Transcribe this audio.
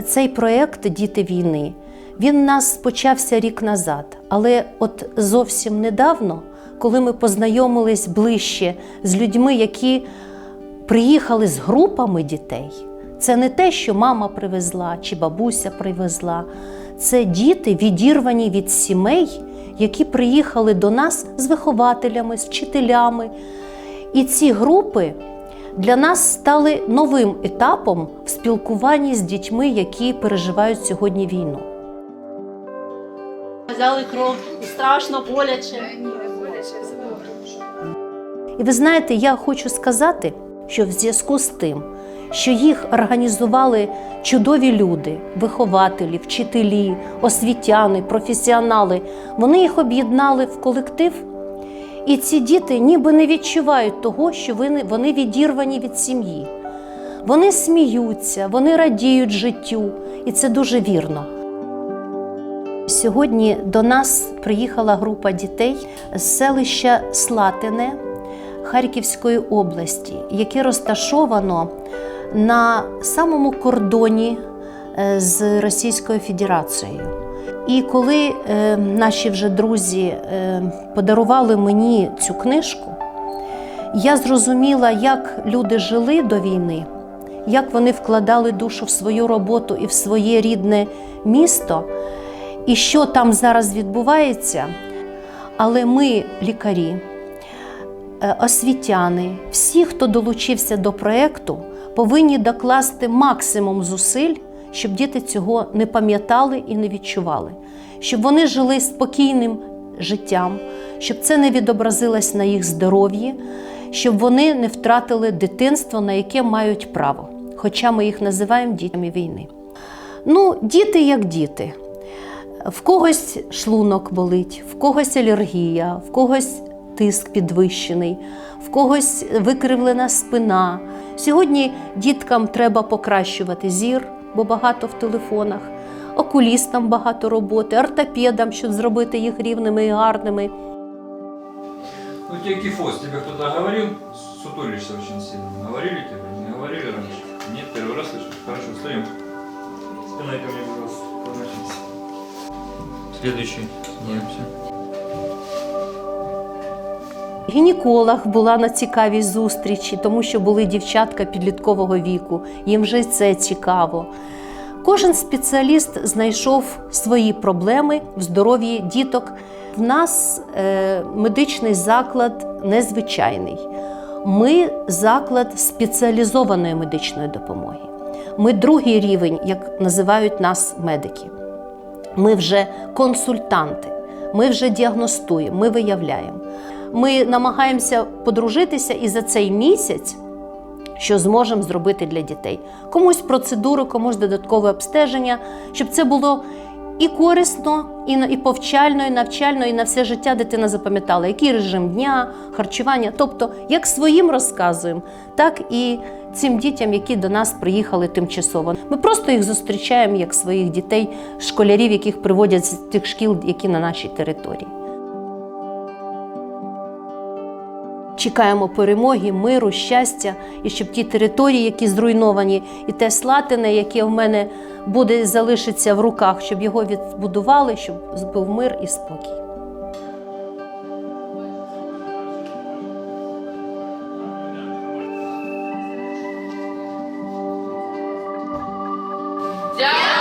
цей проєкт Діти війни він у нас почався рік назад, але от зовсім недавно, коли ми познайомились ближче з людьми, які приїхали з групами дітей, це не те, що мама привезла чи бабуся привезла. Це діти, відірвані від сімей, які приїхали до нас з вихователями, з вчителями. І ці групи для нас стали новим етапом в спілкуванні з дітьми, які переживають сьогодні війну. Взяли кров і страшно боляче. І ви знаєте, я хочу сказати, що в зв'язку з тим, що їх організували чудові люди, вихователі, вчителі, освітяни, професіонали, вони їх об'єднали в колектив. І ці діти ніби не відчувають того, що вони, відірвані від сім'ї. Вони сміються, вони радіють життю, і це дуже вірно. Сьогодні до нас приїхала група дітей з селища Слатине Харківської області, яке розташовано на самому кордоні е, з Російською Федерацією. І коли е, наші вже друзі е, подарували мені цю книжку, я зрозуміла, як люди жили до війни, як вони вкладали душу в свою роботу і в своє рідне місто, і що там зараз відбувається. Але ми, лікарі, е, освітяни, всі, хто долучився до проєкту, повинні докласти максимум зусиль, щоб діти цього не пам'ятали і не відчували, щоб вони жили спокійним життям, щоб це не відобразилось на їх здоров'ї, щоб вони не втратили дитинство, на яке мають право, хоча ми їх називаємо дітьми війни. Ну, діти як діти. В когось шлунок болить, в когось алергія, в когось тиск підвищений, в когось викривлена спина. Сьогодні діткам треба покращувати зір, бо багато в телефонах, окулістам багато роботи, ортопедам, щоб зробити їх рівними і гарними. Ну, тебе кифоз, тебе кто-то говорил? Сутулишься очень сильно. Говорили тебе? Не говорили раньше? Нет, первый раз слышу. Хорошо, встаем. Спиной ко мне, пожалуйста. Следующий. Становимся. Гінеколог була на цікавій зустрічі, тому що були дівчатка підліткового віку, їм вже це цікаво. Кожен спеціаліст знайшов свої проблеми в здоров'ї діток. В нас е, медичний заклад незвичайний. Ми заклад спеціалізованої медичної допомоги. Ми другий рівень, як називають нас медики. Ми вже консультанти, ми вже діагностуємо, ми виявляємо. Ми намагаємося подружитися і за цей місяць, що зможемо зробити для дітей. Комусь процедуру, комусь додаткове обстеження, щоб це було і корисно, і, і повчально, і навчально, і на все життя дитина запам'ятала, який режим дня, харчування. Тобто, як своїм розказуємо, так і цим дітям, які до нас приїхали тимчасово. Ми просто їх зустрічаємо як своїх дітей, школярів, яких приводять з тих шкіл, які на нашій території. Чекаємо перемоги, миру, щастя, і щоб ті території, які зруйновані, і те слатине, яке в мене буде залишиться в руках, щоб його відбудували, щоб був мир і спокій. Дякую.